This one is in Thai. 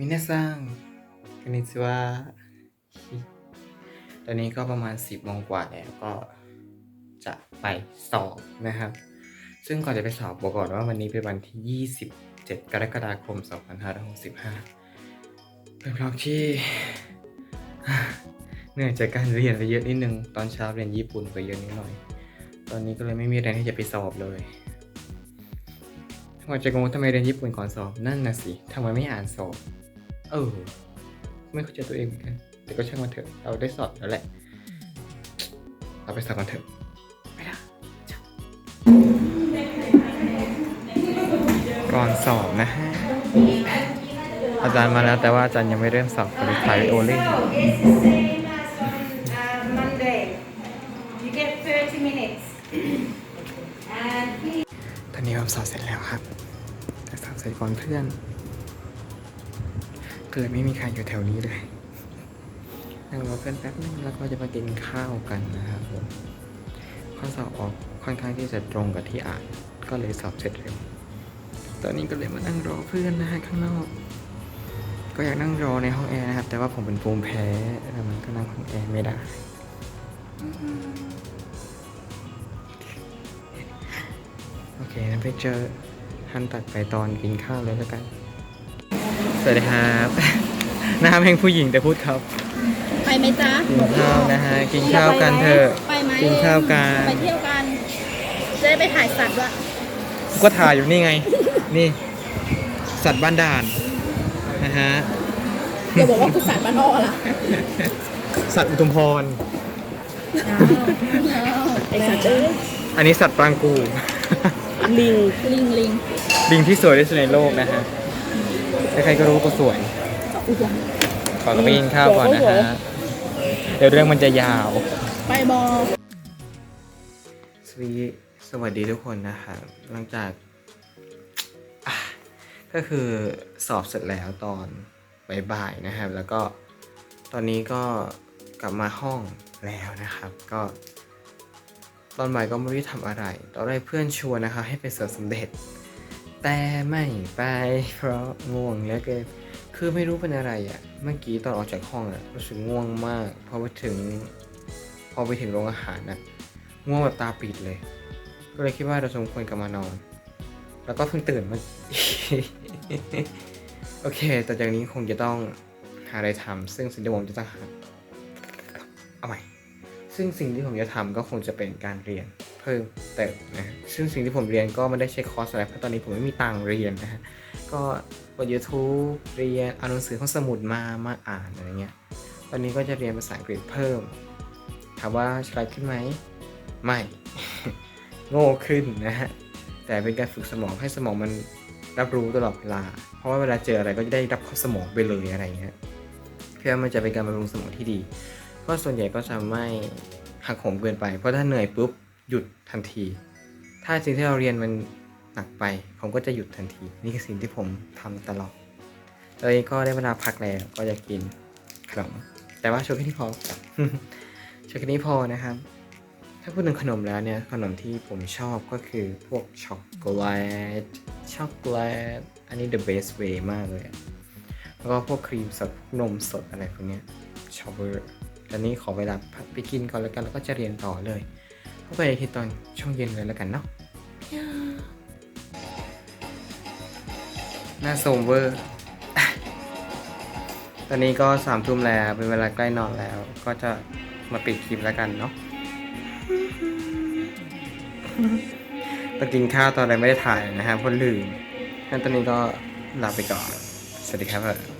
มินาซังคอนนิจิวะตอนนี้ก็ประมาณ 10โมงกว่าแล้วก็จะไปสอบนะครับ ซึ่งก่อนจะไปสอบบอกก่อนว่าวันนี้เป็นวันที่ 27 กรกฎาคม 2565 เป็นเพราะที่เหนื่อยจากการเรียนไปเยอะนิดนึง ตอนเช้าเรียนญี่ปุ่นไปเยอะนิดหน่อย ตอนนี้ก็เลยไม่มีแรงที่จะไปสอบเลยว่าจะงงว่าทำไมเรียนญี่ปุ่นก่อนสอบ นั่นน่ะสิทำไมไม่อ่านสอบ เออ ไม่เข้าใจตัวเองเหมือนกัน แต่ก็ช่างมันเถอะ เราได้สอบแล้วแหละ เราไปสอบกันเถอะไม่ได้ก่อนสอบนะฮะ อาจารย์มาแล้วแต่ว่าอาจารย์ยังไม่เริ่มสอบคอลิฟายโอเล่ Uh, Monday. You get 30 minutes. And ตอนนี้ผมสอบเสร็จแล้วครับแต่สอบเสร็จก่อนเพื่อน เกิดไม่มีใครอยู่แถวนี้เลยนั่งรอเพื่อนแป๊บนึงแล้วก็จะมากินข้าวกันนะครับผมข้อสอบออกค่อนข้างที่จะตรงกับที่อ่านก็เลยสอบเสร็จเร็ว ตอนนี้ก็เลยมานั่งรอเพื่อนนะฮะข้างนอก ก็อยากนั่งรอในห้องแอร์นะครับ แต่ว่าผมเป็นภูมิแพ้แล้วมันก็นั่งห้องแอร์ไม่ได้โอเคนั้นไปเจอทันตัดไปตอนกินข้าวเลยแล้วกัน สวัสดีครับหน้าเพลงผู้หญิงแต่พูดครับ ไปไหมจ๊ะกินข้าวนะฮะ กินข้าวกันเถอะ ไปไหมกินข้าวกัน ไปเที่ยวกันจะได้ไปถ่ายสัตว์ละก็ถ่ายอยู่นี่ไง นี่ สัตว์บ้านด่านนะฮะ อย่าบอกว่ากูสัตว์บ้านนอกล่ะสัตว์อุทุมพร ไอสัตว์เอ้ยอันนี้สัตว์ปรางกู ลิงลิงลิงลิงที่สวยที่สุดในโลกนะฮะ ใครๆก็รู้ว่ากูสวยอุ๊ยว่ะขอไปกินข้าวก่อนนะฮะเดี๋ยวเรื่องมันจะยาว ไปบอสวัสดีสวัสดีทุกคนนะครับหลังจากอะก็คือสอบเสร็จแล้วตอนบ่ายๆนะครับ แล้วก็ตอนนี้ก็กลับมาห้องแล้วนะครับ ก็ ตอนบ่ายก็ไม่ได้ทำอะไร ตอนแรกเพื่อนชวนนะครับให้ไปสวนสมเด็จ แต่ไม่ไปเพราะง่วงแล้วเกินคือไม่รู้เป็นอะไรอะ่ะ เมื่อกี้ตอนออกจากห้องอะ่ะรู้สึกง่วงมาก พอไปถึง พอไปถึงโรงอาหารนะง่วงแบบตาปิดเลย ก็เลยคิดว่าเราสมควรกลับมานอน แล้วก็เพิ่งตื่นมา โอเค แต่จากนี้คงจะต้องหาอะไรทำซึ่งสิ่งที่ผมจะต้องหาเอาใหม่ซึ่งสิ่งที่ผมจะทำก็คงจะเป็นการเรียน พิ่มเติมนะซึ่งสิ่งที่ผมเรียนก็ไม่ได้ใช้คอร์สอะไรเพราะตอนนี้ผมไม่มีตังค์เรียนนะฮะก็กด YouTube เรียนเอาหนังสือของสมุดมามาอ่านอะไรเงี้ยตอนนี้ก็จะเรียนภาษาอังกฤษเพิ่ม ถามว่าฉลาดขึ้นไหมไม่ โง่ขึ้นนะฮะแต่เป็นการฝึกสมองให้สมองมันรับรู้ตลอดเวลา เพราะว่าเวลาเจออะไรก็จะได้รับเข้าสมองไปเลยอะไรเงี้ยเพื่อมันจะเป็นการบำรุงสมองที่ดี ก็ส่วนใหญ่ก็จะไม่หักโหมเกินไป เพราะถ้าเหนื่อยปุ๊บ หยุดทันที ถ้าสิ่งที่เราเรียนมันหนักไป ผมก็จะหยุดทันที นี่คือสิ่งที่ผมทำตลอดตอนนี้ก็ได้เวลาพักแล้วก็จะกินขนม แต่ว่าช่วงนี้พอช่วงนี้พอนะครับ ถ้าพูดถึงขนมแล้วเนี่ยขนมที่ผมชอบก็คือพวกช็อกโกแลตช็อกโกแลตอันนี้ the best way มากเลยแล้วก็พวกครีมสดนมสดอะไรพวกนี้ชอบเบอร์ตอนนี้ขอเวลาไปกินก่อนแล้วกันแล้วก็จะเรียนต่อเลย กันอีกทีตอนช่วงเย็นเลยแล้วกันเนาะหน้าโซมเวอร์ ตอนนี้ก็สามทุ่มแล้ว เป็นเวลาใกล้นอนแล้ว ก็จะมาปิดคลิปแล้วกันเนาะตอนกินข้าวตอนอะไรไม่ได้ถ่ายนะฮะเพราะลืมงั้นตอนนี้ก็ลาไปก่อน สวัสดีครับ